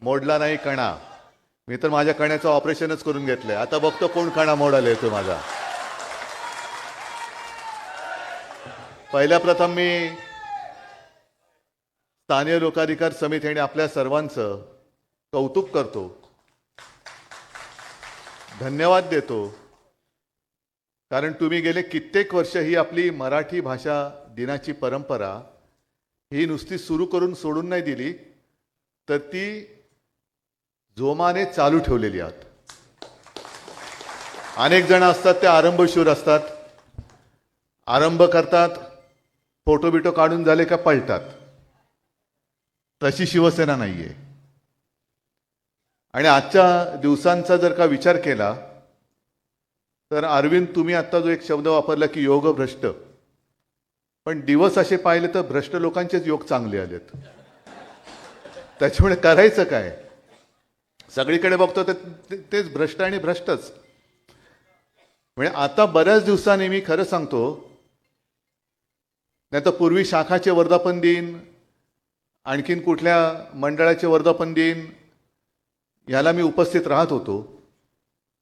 मोडला नाही कणा. मी तर माझ्या कण्याचं ऑपरेशनच करून घेतलंय. आता बघतो कोण कणा मोडायला येतो माझा. पहिल्या प्रथम मी स्थानीय लोकाधिकार समिती आणि आपल्या सर्वांचं कौतुक करतो. धन्यवाद देतो. कारण तुम्ही गेले कित्येक वर्ष ही आपली मराठी भाषा दिनाची परंपरा ही नुसती सुरू करून सोडून नाही दिली तर ती जोमाने चालू ठेवलेली आहात. अनेक जण असतात ते आरंभशूर असतात. आरंभ करतात फोटो बिटो काढून झाले का पळतात तशी शिवसेना नाहीये. आणि आजच्या दिवसांचा जर का विचार केला तर अरविंद तुम्ही आत्ता जो एक शब्द वापरला की योग भ्रष्ट पण दिवस असे पाहिले तर भ्रष्ट लोकांचेच योग चांगले आलेत. त्याच्यामुळे करायचं काय? सगळीकडे बघतो तर ते- तेच भ्रष्ट आणि भ्रष्टच. म्हणजे आता बऱ्याच दिवसांनी मी खरं सांगतो नाही तर पूर्वी शाखाचे वर्धापन दिन आणखीन कुठल्या मंडळाचे वर्धापन दिन ह्याला मी उपस्थित राहत होतो.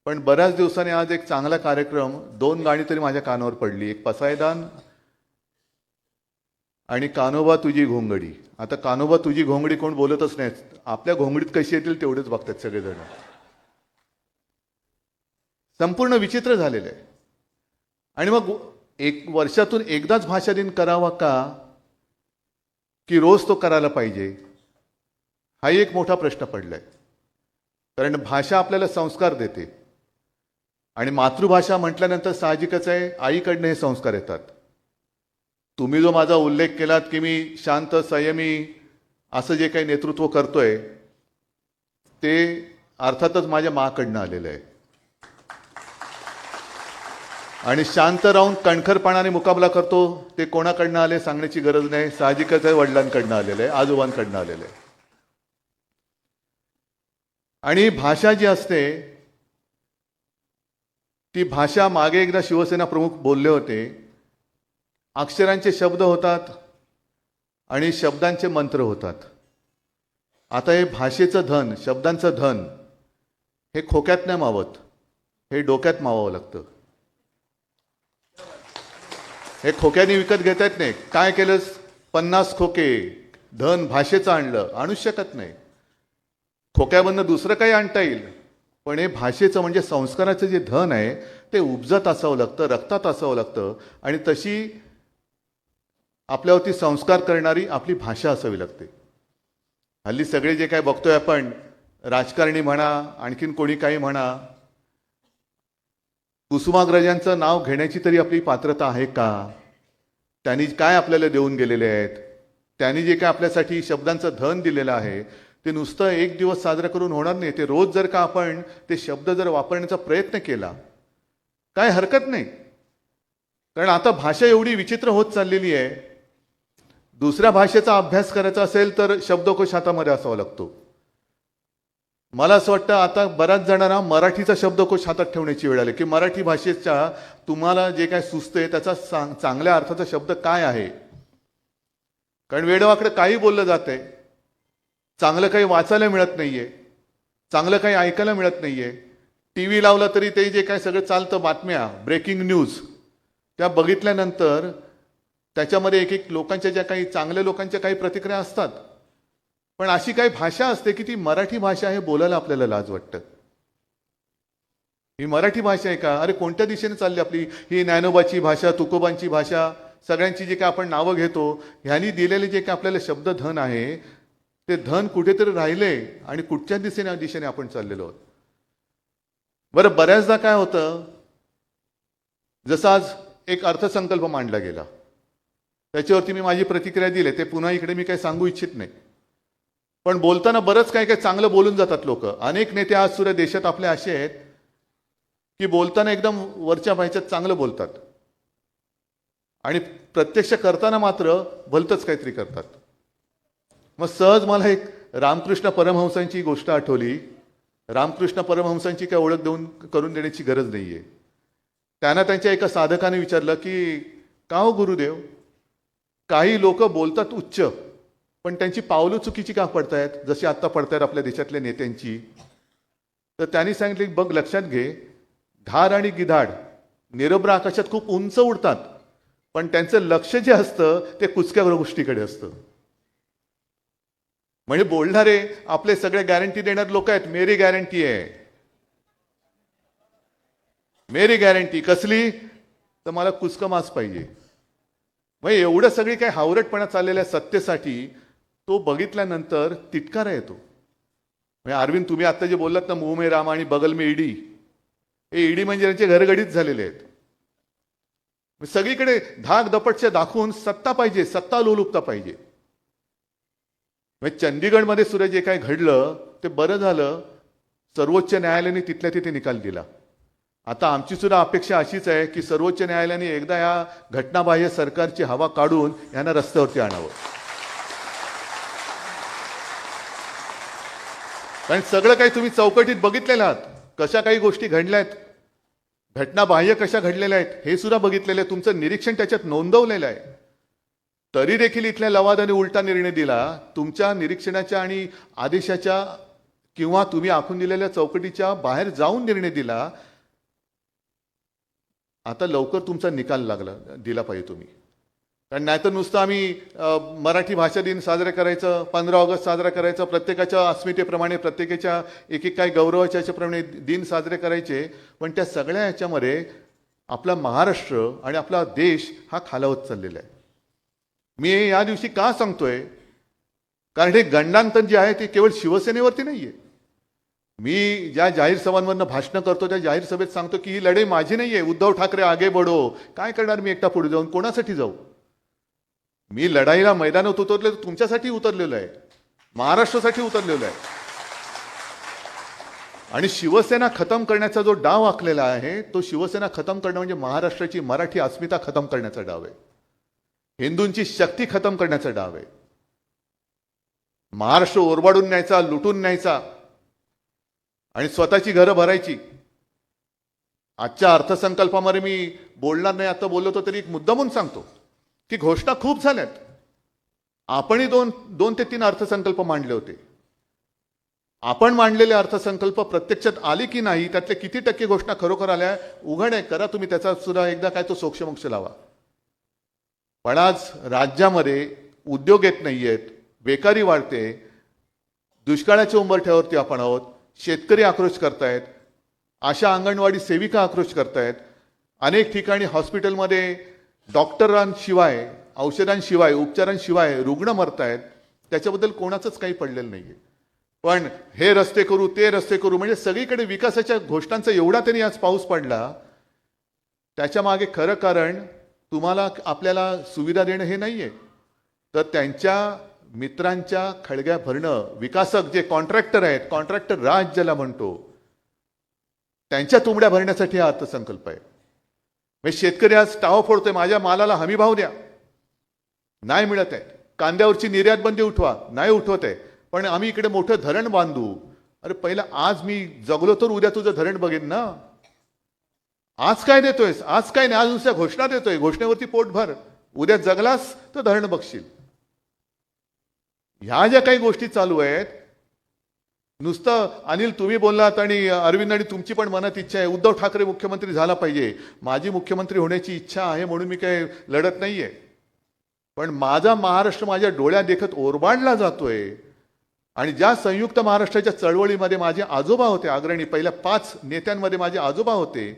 पण बऱ्याच दिवसांनी आज एक चांगला कार्यक्रम दोन गाणी तरी माझ्या कानावर पडली. एक पसायदान आणि कानोबा तुझी घोंगडी. आता कानोबा तुझी घोंगडी कोण बोलतच नाही. आपल्या घोंगडीत कशी येतील तेवढेच बघतात सगळेजण. संपूर्ण विचित्र झालेलं आहे. आणि मग एक वर्षातून एकदाच भाषा दिन करावा का? की रोज तो करायला पाहिजे? हाही एक मोठा प्रश्न पडलाय. कारण भाषा आपल्याला संस्कार देते. आणि मातृभाषा म्हटल्यानंतर साहजिकच आहे आईकडनं हे संस्कार येतात. तुम्ही जो माझा उल्लेख केलात की मी शांत संयमी असं जे काही नेतृत्व करतोय ते अर्थातच माझ्या माकडनं आलेलं आहे. आणि शांत राहून कणखरपणाने मुकाबला करतो ते कोणाकडनं आले सांगण्याची गरज नाही. साहजिकच आहे वडिलांकडनं आलेलं आहे आजोबांकडनं आलेलं आहे. आणि भाषा जी असते ती भाषा मागे एकदा शिवसेना प्रमुख बोलले होते अक्षरांचे शब्द होतात आणि शब्दांचे मंत्र होतात. आता हे भाषेचं धन शब्दांचं धन हे खोक्यात नाही मावत हे डोक्यात मावावं लागतं. हे खोक्याने विकत घेता येत नाही. काय केलंस? पन्नास खोके धन भाषेचं आणलं आणू शकत नाही. खोक्यामधनं दुसरं काही आणता येईल. पण हे भाषेचं म्हणजे संस्काराचं जे धन आहे ते उपजत असावं लागतं रक्तात असावं लागतं. आणि तशी आपल्यावरती संस्कार करणारी आपली भाषा असावी लागते. हल्ली सगळे जे काय बघतोय आपण राजकारणी म्हणा आणखीन कोणी काही म्हणा कुसुमाग्रजांचं नाव घेण्याची तरी आपली पात्रता आहे का? त्यांनी काय आपल्याला देऊन गेलेले आहेत? त्यांनी जे काय आपल्यासाठी शब्दांचं धन दिलेलं आहे ते नुसतं एक दिवस साजरं करून होणार नाही. ते रोज जर का आपण ते शब्द जर वापरण्याचा प्रयत्न केला काय हरकत नाही. कारण आता भाषा एवढी विचित्र होत चाललेली आहे दुसऱ्या भाषेचा अभ्यास करायचा असेल तर शब्दकोश हातामध्ये असावा लागतो. मला असं वाटतं आता बऱ्याच जणांना मराठीचा शब्दकोश हातात ठेवण्याची वेळ आली की मराठी भाषेच्या तुम्हाला जे काय सुचते त्याचा सांग चांगल्या अर्थाचा शब्द काय आहे? कारण वेडवाकडे काही बोललं जातंय. चांगलं काही वाचायला मिळत नाहीये. चांगलं काही ऐकायला मिळत नाहीये. टी व्ही लावला तरी ते जे काय सगळं चालतं बातम्या ब्रेकिंग न्यूज त्या बघितल्यानंतर त्याच्यामध्ये एक एक लोकांच्या ज्या काही चांगल्या लोकांच्या काही प्रतिक्रिया असतात. पण अशी काही भाषा असते की ती मराठी भाषा आहे बोलायला आपल्याला लाज वाटतं. ही मराठी भाषा आहे का? अरे कोणत्या दिशेने चालली आपली ही ज्ञानोबाची भाषा तुकोबांची भाषा सगळ्यांची जी काय आपण नावं घेतो ह्यांनी दिलेले जे काय आपल्याला शब्द धन आहे ते धन कुठेतरी राहिले आणि कुठच्या दिशेने दिशेने आपण चाललेलो आहोत? बरं बऱ्याचदा काय होतं? जसं आज एक अर्थसंकल्प मांडला गेला. त्याच्यावरती मी माझी प्रतिक्रिया दिली ते पुन्हा इकडे मी काही सांगू इच्छित नाही. पण बोलताना बरंच काही काही चांगलं बोलून जातात लोक. अनेक नेते आज सुद्धा देशात आपले असे आहेत की बोलताना एकदम वरच्या भायच्यात चांगलं बोलतात. आणि प्रत्यक्ष करताना मात्र भलतंच काहीतरी करतात. मग सहज मला एक रामकृष्ण परमहंसांची गोष्ट आठवली. रामकृष्ण परमहंसांची काय ओळख देऊन करून देण्याची गरज नाही आहे त्यांना त्यांच्या एका साधकाने विचारलं की का हो गुरुदेव? काही लोक बोलतात उच्च पण त्यांची पावलं चुकीची का पडतायत? जशी आत्ता पडतायत आपल्या देशातल्या नेत्यांची. तर त्यांनी सांगितले बघ लक्षात घे. धार आणि गिधाड निरभ्र आकाशात खूप उंच उडतात पण त्यांचं लक्ष जे असतं ते कुचक्या गोष्टीकडे असतं. म्हणजे बोलणारे आपले सगळे गॅरंटी देणारे लोक आहेत. मेरी गॅरंटी आहे. मेरी गॅरंटी कसली? तर मला कुचकं मास पाहिजे. मग एवढं सगळी काही हावरटपणा चाललेल्या सत्तेसाठी तो बघितल्यानंतर तिटकारा येतो. म्हणजे अरविंद तुम्ही आता जे बोललात ना मुंह राम आणि बगल मे ईडी हे ईडी म्हणजे त्यांचे घरगडीत झालेले आहेत. म्हणजे सगळीकडे धाक दपटच्या दाखवून सत्ता पाहिजे सत्ता लोलुपता पाहिजे. म्हणजे चंदीगडमध्ये सुद्धा जे काही घडलं ते बरं झालं. सर्वोच्च न्यायालयाने तिथल्या तिथे निकाल दिला. आता आमची सुद्धा अपेक्षा अशीच आहे की सर्वोच्च न्यायालयाने एकदा या घटनाबाह्य सरकारची हवा काढून यांना रस्त्यावरती आणावं. कारण सगळं काही तुम्ही चौकटीत बघितलेलं आहात. कशा काही गोष्टी घडल्या आहेत? घटनाबाह्य कशा घडलेल्या आहेत? हे सुद्धा बघितलेलं आहे. तुमचं निरीक्षण त्याच्यात नोंदवलेलं आहे. तरी देखील इथल्या लवादाने उलटा निर्णय दिला. तुमच्या निरीक्षणाच्या आणि आदेशाच्या किंवा तुम्ही आखून दिलेल्या चौकटीच्या बाहेर जाऊन निर्णय दिला. आता लवकर तुमचा निकाल लागला दिला पाहिजे तुम्ही. कारण नाहीतर नुसतं आम्ही मराठी भाषा दिन साजरा करायचं पंधरा ऑगस्ट साजरा करायचं प्रत्येकाच्या अस्मितेप्रमाणे प्रत्येकाच्या एक एक काही गौरवाच्या याच्याप्रमाणे दिन साजरे करायचे पण त्या सगळ्या ह्याच्यामध्ये आपला महाराष्ट्र आणि आपला देश हा खालावत चाललेला आहे. मी या दिवशी का सांगतोय? कारण हे गंडांतन जे आहे ते केवळ शिवसेनेवरती नाही आहे मी ज्या जाहीर सभांमधनं भाषणं करतो त्या जाहीर सभेत सांगतो की ही लढाई माझी नाही आहे उद्धव ठाकरे आगे बडो काय करणार मी एकटा पुढे जाऊन? कोणासाठी जाऊ? मी लढाईला मैदानात उतरले तर तुमच्यासाठी उतरलेलो आहे. महाराष्ट्रासाठी उतरलेलो आहे. आणि शिवसेना खतम करण्याचा जो डाव आखलेला आहे तो शिवसेना खतम करणं म्हणजे महाराष्ट्राची मराठी अस्मिता खतम करण्याचा डाव आहे. हिंदूंची शक्ती खतम करण्याचा डाव आहे. महाराष्ट्र ओरबाडून न्यायचा लुटून न्यायचा आणि स्वतःची घरं भरायची. आजच्या अर्थसंकल्पामध्ये मी बोलणार नाही आता बोललो तर तरी एक मुद्दा म्हणून सांगतो की घोषणा खूप झाल्यात. आपणही दोन दोन ते तीन अर्थसंकल्प मांडले होते. आपण मांडलेले अर्थसंकल्प प्रत्यक्षात आले की नाही त्यातले किती टक्के घोषणा खरोखर आल्या उघड आहे करा तुम्ही त्याचा सुद्धा एकदा काय तो सोक्षमोक्ष लावा. पण आज राज्यामध्ये उद्योग येत नाही आहेत बेकारी वाढते दुष्काळाच्या उंबरठ्यावरती आपण आहोत शेतकरी आक्रोश करतायत आशा अंगणवाडी सेविका आक्रोश करतायत अनेक ठिकाणी हॉस्पिटलमध्ये डॉक्टरांशिवाय औषधांशिवाय उपचारांशिवाय रुग्ण मरतायत त्याच्याबद्दल कोणाचंच काही पडलेलं नाही आहे पण हे रस्ते करू ते रस्ते करू म्हणजे सगळीकडे विकासाच्या घोषणांचा एवढा त्यांनी आज पाऊस पडला त्याच्यामागे खरं कारण तुम्हाला आपल्याला सुविधा देणं हे नाही आहे तर त्यांच्या मित्रांच्या खळग्या भरणं विकासक जे कॉन्ट्रॅक्टर आहेत कॉन्ट्रॅक्टर राज ज्याला म्हणतो त्यांच्या तुंबड्या भरण्यासाठी हा अर्थसंकल्प आहे. म्हणजे शेतकरी आज टाव फोडतोय माझ्या मालाला हमी भाव द्या. नाही मिळत आहे. कांद्यावरची निर्यात बंदी उठवा नाही उठवत आहे. पण आम्ही इकडे मोठं धरण बांधू. अरे पहिलं आज मी जगलो तर उद्या तुझं धरण बघेन ना? आज काय देतोयस? आज काय नाही? आज नुसत्या घोषणा देतोय. घोषणेवरती पोट भर उद्या जगलास तर धरण बघशील. ह्या ज्या काही गोष्टी चालू आहेत नुसतं अनिल तुम्ही बोललात आणि अरविंद आणि तुमची पण मनात इच्छा आहे. उद्धव ठाकरे मुख्यमंत्री झाला पाहिजे. माझी मुख्यमंत्री होण्याची इच्छा आहे म्हणून मी काही लढत नाहीये. पण माझा महाराष्ट्र माझ्या डोळ्या देखत ओरबाडला जातोय. आणि ज्या संयुक्त महाराष्ट्राच्या चळवळीमध्ये माझे आजोबा होते अग्रणी पहिल्या पाच नेत्यांमध्ये माझे आजोबा होते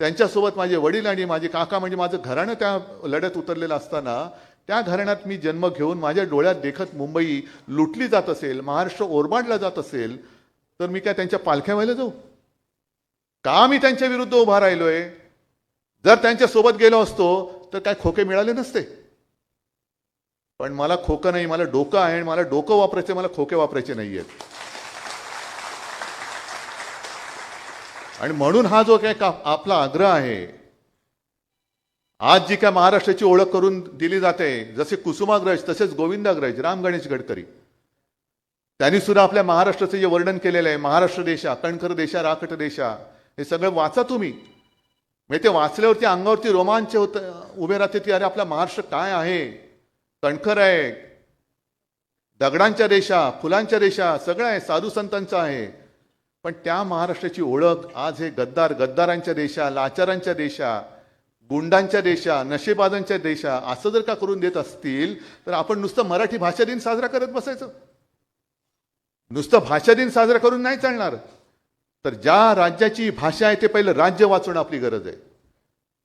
त्यांच्यासोबत माझे वडील आणि माझे काका म्हणजे माझं घराणं त्या लढ्यात उतरलेलं असताना त्या घराण्यात मी जन्म घेऊन माझ्या डोळ्यात देखत मुंबई लुटली जात असेल महाराष्ट्र ओरबाडला जात असेल तर मी काय त्यांच्या पालख्या व्हायला जाऊ? का मी त्यांच्या विरुद्ध उभा राहिलोय? जर त्यांच्यासोबत गेलो असतो तर काय खोके मिळाले नसते. पण मला खोकं नाही मला डोकं आहे आणि मला डोकं वापरायचे मला खोके वापरायचे नाही आहेत आणि म्हणून हा जो काय का आपला आग्रह आहे आज जी काय महाराष्ट्राची ओळख करून दिली जाते जसे कुसुमाग्रज तसेच गोविंदाग्रज राम गणेश गडकरी. त्यांनी सुद्धा आपल्या महाराष्ट्राचं जे वर्णन केलेलं आहे महाराष्ट्र देशा कणखर देशा राखट देशा हे सगळं वाचा तुम्ही. म्हणजे ते वाचल्यावरती अंगावरती रोमांच होत उभे राहते ती अरे आपला महाराष्ट्र काय आहे? कणखर आहे. दगडांच्या रेषा फुलांच्या रेषा सगळं आहे साधू संतांचं आहे. पण त्या महाराष्ट्राची ओळख आज हे गद्दार गद्दारांच्या देशा लाचारांच्या देशा गुंडांच्या देशा नशेबाजांच्या देशा असं जर का करून देत असतील तर आपण नुसतं मराठी भाषा दिन साजरा करत बसायचं. नुसतं भाषा दिन साजरा करून नाही चालणार. तर ज्या राज्याची भाषा आहे ते पहिलं राज्य वाचवणं आपली गरज आहे.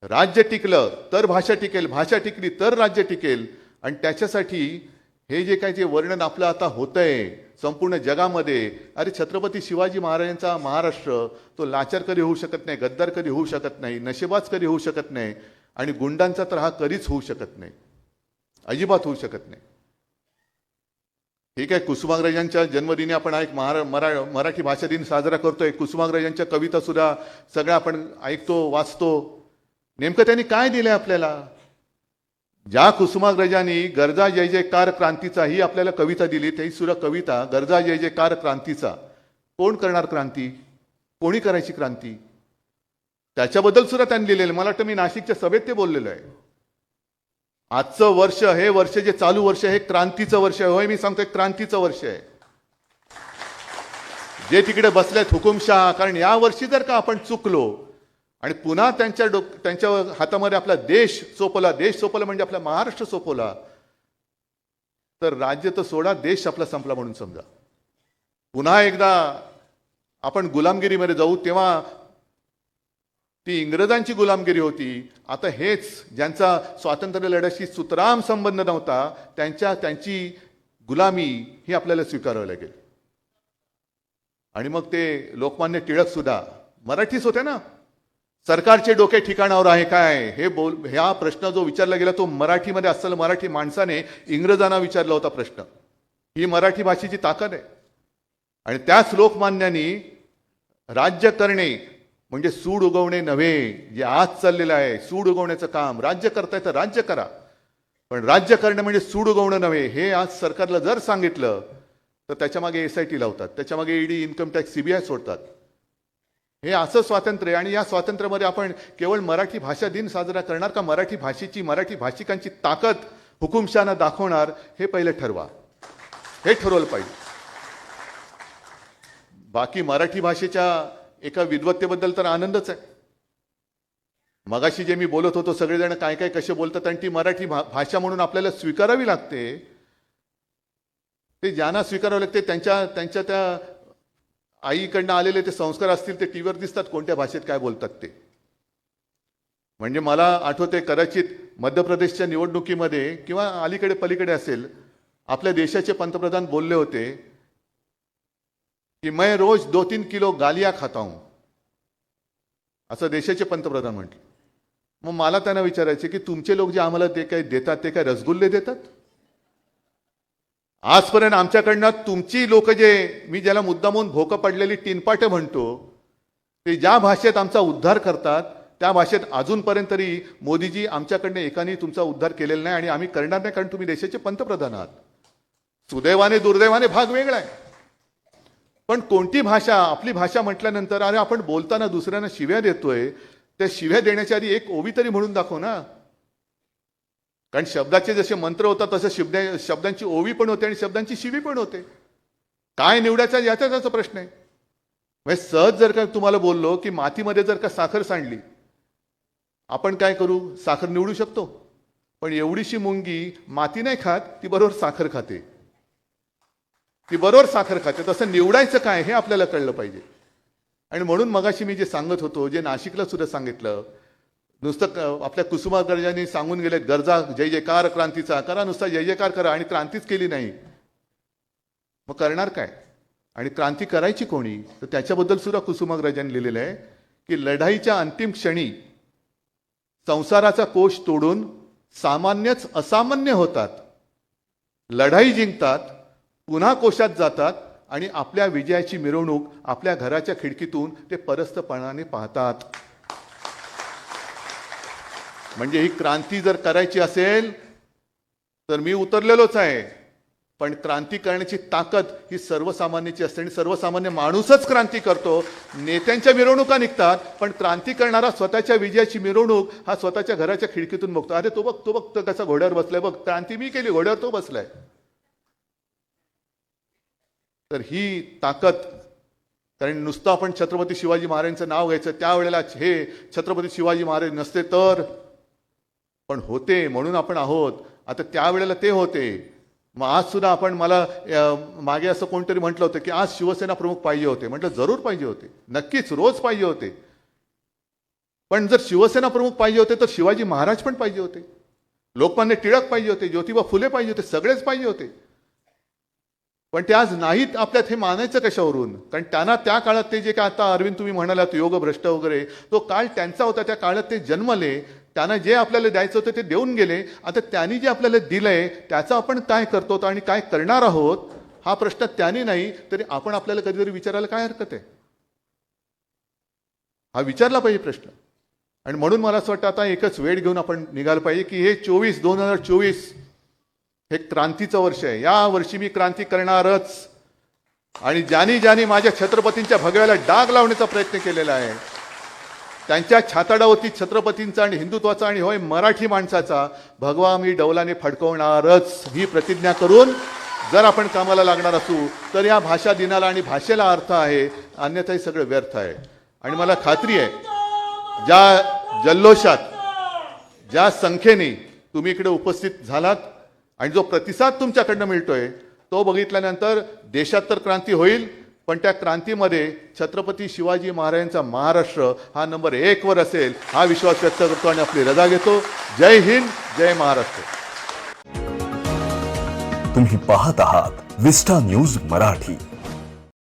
राज्य टिकलं तर भाषा टिकेल भाषा टिकली तर राज्य टिकेल. आणि त्याच्यासाठी हे जे काही जे वर्णन आपलं आता होतंय संपूर्ण जगामध्ये अरे छत्रपती शिवाजी महाराजांचा महाराष्ट्र तो लाचार कधी होऊ शकत नाही गद्दार कधी होऊ शकत नाही नशेबाज कधी होऊ शकत नाही आणि गुंडांचा तर हा कधीच होऊ शकत नाही अजिबात होऊ शकत नाही. ठीक आहे कुसुमाग्रजांच्या जन्मदिनी आपण एक महारा मरा मराठी भाषा दिन साजरा करतोय. कुसुमाग्रजांच्या कविता सुद्धा सगळ्या आपण ऐकतो वाचतो. नेमकं त्यांनी काय दिलंय आपल्याला? ज्या कुसुमाग्रजांनी गरजा जय जयकार क्रांतीचा ही आपल्याला कविता दिली त्याही सुद्धा कविता गरजा जय जयकार क्रांतीचा. कोण करणार क्रांती? कोणी करायची क्रांती? त्याच्याबद्दल सुद्धा त्यांनी लिहिलेलं मला वाटतं मी नाशिकच्या सभेत ते बोललेलो आहे. आजचं वर्ष हे वर्ष जे चालू वर्ष हे क्रांतीचं वर्ष आहे. होय मी सांगतोय क्रांतीचं वर्ष आहे. जे तिकडे बसलेत हुकुमशहा कारण या वर्षी जर का आपण चुकलो आणि पुन्हा त्यांच्या डोक त्यांच्या हातामध्ये आपला देश सोपवला. देश सोपवला म्हणजे आपला महाराष्ट्र सोपवला. तर राज्य तर सोडा देश आपला संपला म्हणून समजा. पुन्हा एकदा आपण गुलामगिरीमध्ये जाऊ तेव्हा ती इंग्रजांची गुलामगिरी होती. आता हेच ज्यांचा स्वातंत्र्य लढ्याशी सुतराम संबंध नव्हता त्यांच्या त्यांची गुलामी ही आपल्याला स्वीकारावी लागेल. आणि मग ते लोकमान्य टिळक सुद्धा. मराठीच होते ना? सरकारचे डोके ठिकाणावर आहे काय? हे बोल ह्या प्रश्न जो विचारला गेला तो मराठीमध्ये असलेला मराठी माणसाने इंग्रजांना विचारला होता प्रश्न. ही मराठी भाषेची ताकद आहे. आणि त्याच लोकमान्यांनी राज्य करणे म्हणजे सूड उगवणे नव्हे जे आज चाललेलं आहे सूड उगवण्याचं काम. राज्य करताय तर राज्य करा. पण राज्य करणं म्हणजे सूड उगवणं नव्हे. हे आज सरकारला जर सांगितलं तर त्याच्यामागे एस आय टी लावतात. त्याच्यामागे ईडी इन्कम टॅक्स सीबीआय सोडतात. हे असं स्वातंत्र्य आणि या स्वातंत्र्यामध्ये आपण केवळ मराठी भाषा दिन साजरा करणार का? मराठी भाषेची मराठी भाषिकांची ताकद हुकुमशाना दाखवणार हे पहिले ठरवा. हे ठरवलं पाहिजे. बाकी मराठी भाषेच्या एका विद्वत्तेबद्दल तर आनंदच आहे. मगाशी जे मी बोलत होतो सगळेजण काय काय कसे बोलतात आणि ती मराठी भा भाषा म्हणून आपल्याला स्वीकारावी लागते. ते ज्यांना स्वीकारावं लागते त्यांच्या त्यांच्या त्या आईकडनं आलेले ते संस्कार असतील ते टीव्हीवर दिसतात कोणत्या भाषेत काय बोलतात ते? म्हणजे मला आठवते कदाचित मध्य प्रदेशच्या निवडणुकीमध्ये किंवा अलीकडे पलीकडे असेल आपल्या देशाचे पंतप्रधान बोलले होते की मैं रोज दो तीन किलो गालिया खाता हूं. असं देशाचे पंतप्रधान म्हटले. मग मला त्यांना विचारायचे की तुमचे लोक जे आम्हाला ते काही देतात ते काय रसगुल्ले देतात? आजपर्यंत आमच्याकडनं तुमची लोक जे मी ज्याला मुद्दामून भोकं पडलेली टिनपाटे म्हणतो ते ज्या भाषेत आमचा उद्धार करतात त्या भाषेत अजूनपर्यंत तरी मोदीजी आमच्याकडनं एकाने तुमचा उद्धार केलेला नाही आणि आम्ही करणार नाही कारण तुम्ही देशाचे पंतप्रधान आहात. सुदैवाने दुर्दैवाने भाग वेगळा आहे. पण कोणती भाषा आपली भाषा म्हटल्यानंतर अरे आपण बोलताना दुसऱ्यांना शिव्या देतोय त्या शिव्या देण्याच्या आधी एक ओवी तरी म्हणून दाखव ना. कारण शब्दाचे जसे मंत्र होतात तसे शब्द शब्दांची ओवी पण होते आणि शब्दांची शिवी पण होते. काय निवडायचा याचा त्याचा प्रश्न आहे. म्हणजे सहज जर का तुम्हाला बोललो की मातीमध्ये जर का साखर सांडली आपण काय करू? साखर निवडू शकतो. पण एवढीशी मुंगी माती नाही खात ती बरोबर साखर खाते. ती बरोबर साखर खाते. तसं निवडायचं काय हे आपल्याला कळलं पाहिजे. आणि म्हणून मगाशी मी जे सांगत होतो जे नाशिकला सुद्धा सांगितलं नुसतं आपल्या कुसुमाग्रजांनी सांगून गेले गरजा जय जयकार क्रांतीचा करा नुसता जय जयकार करा. आणि क्रांतीच केली नाही. मग करणार काय? आणि क्रांती करायची कोणी? तर त्याच्याबद्दल सुद्धा कुसुमाग्रजांनी लिहिलेलं आहे की लढाईच्या अंतिम क्षणी संसाराचा कोश तोडून सामान्यच असामान्य होतात. लढाई जिंकतात पुन्हा कोशात जातात आणि आपल्या विजयाची मिरवणूक आपल्या घराच्या खिडकीतून ते परस्तपणाने पाहतात. म्हणजे ही क्रांती जर करायची असेल तर मी उतरलेलोच आहे. पण क्रांती करण्याची ताकद ही सर्वसामान्याची असते आणि सर्वसामान्य माणूसच क्रांती करतो. नेत्यांच्या मिरवणुका निघतात पण क्रांती करणारा स्वतःच्या विजयाची मिरवणूक हा स्वतःच्या घराच्या खिडकीतून बघतो. अरे तो बघ तो बघ तो कसा घोड्यावर बसलाय. बघ क्रांती मी केली घोड्यावर तो बसलाय. तर ही ताकद कारण नुसतं आपण छत्रपती शिवाजी महाराजांचं नाव घ्यायचं त्यावेळेला हे छत्रपती शिवाजी महाराज नसते तर पण होते म्हणून आपण आहोत. आता त्यावेळेला ते होते. मग आज सुद्धा आपण मला मागे असं कोणतरी म्हटलं होतं की आज शिवसेना प्रमुख पाहिजे होते. म्हटलं जरूर पाहिजे होते. नक्कीच रोज पाहिजे होते. पण जर शिवसेना प्रमुख पाहिजे होते तर शिवाजी महाराज पण पाहिजे होते. लोकमान्य टिळक पाहिजे होते ज्योतिबा फुले पाहिजे होते सगळेच पाहिजे होते. पण ते आज नाहीत आपल्यात हे मानायचं कशावरून? कारण त्यांना त्या काळात ते जे काय आता अरविंद तुम्ही म्हणालात योग भ्रष्ट वगैरे तो काळ त्यांचा होता त्या काळात ते जन्मले. त्यांना जे आपल्याला द्यायचं होतं ते देऊन गेले. आता त्यांनी जे आपल्याला दिलंय त्याचं आपण काय करतो आणि काय करणार आहोत हा प्रश्न त्यांनी नाही तरी आपण आपल्याला कधीतरी विचारायला काय हरकत आहे? हा विचारला पाहिजे प्रश्न. आणि म्हणून मला असं वाटतं आता एकच वेळ घेऊन आपण निघालं पाहिजे की हे चोवीस दोन हजार चोवीस हे क्रांतीचं वर्ष आहे. या वर्षी मी क्रांती करणारच. आणि ज्यानी ज्यानी माझ्या छत्रपतींच्या भगव्याला डाग लावण्याचा प्रयत्न केलेला आहे त्यांच्या छाताडावरती छत्रपतींचा आणि हिंदुत्वाचा आणि होय मराठी माणसाचा भगवा मी डौलाने फडकवणारच ही प्रतिज्ञा करून जर आपण कामाला लागणार असू तर या भाषा दिनाला आणि भाषेला अर्थ आहे अन्यथा हे सगळं व्यर्थ आहे. आणि मला खात्री आहे ज्या जल्लोषात ज्या संख्येने तुम्ही इकडे उपस्थित झालात आणि जो प्रतिसाद तुमच्याकडनं मिळतोय तो बघितल्यानंतर देशात तर क्रांती होईल पण त्या क्रांतीमध्ये छत्रपती शिवाजी महाराजांचा महाराष्ट्र हा नंबर एकवर असेल हा विश्वास व्यक्त करतो आणि आपली रजा घेतो. जय हिंद जय महाराष्ट्र. तुम्ही पाहत आहात विस्टा न्यूज मराठी.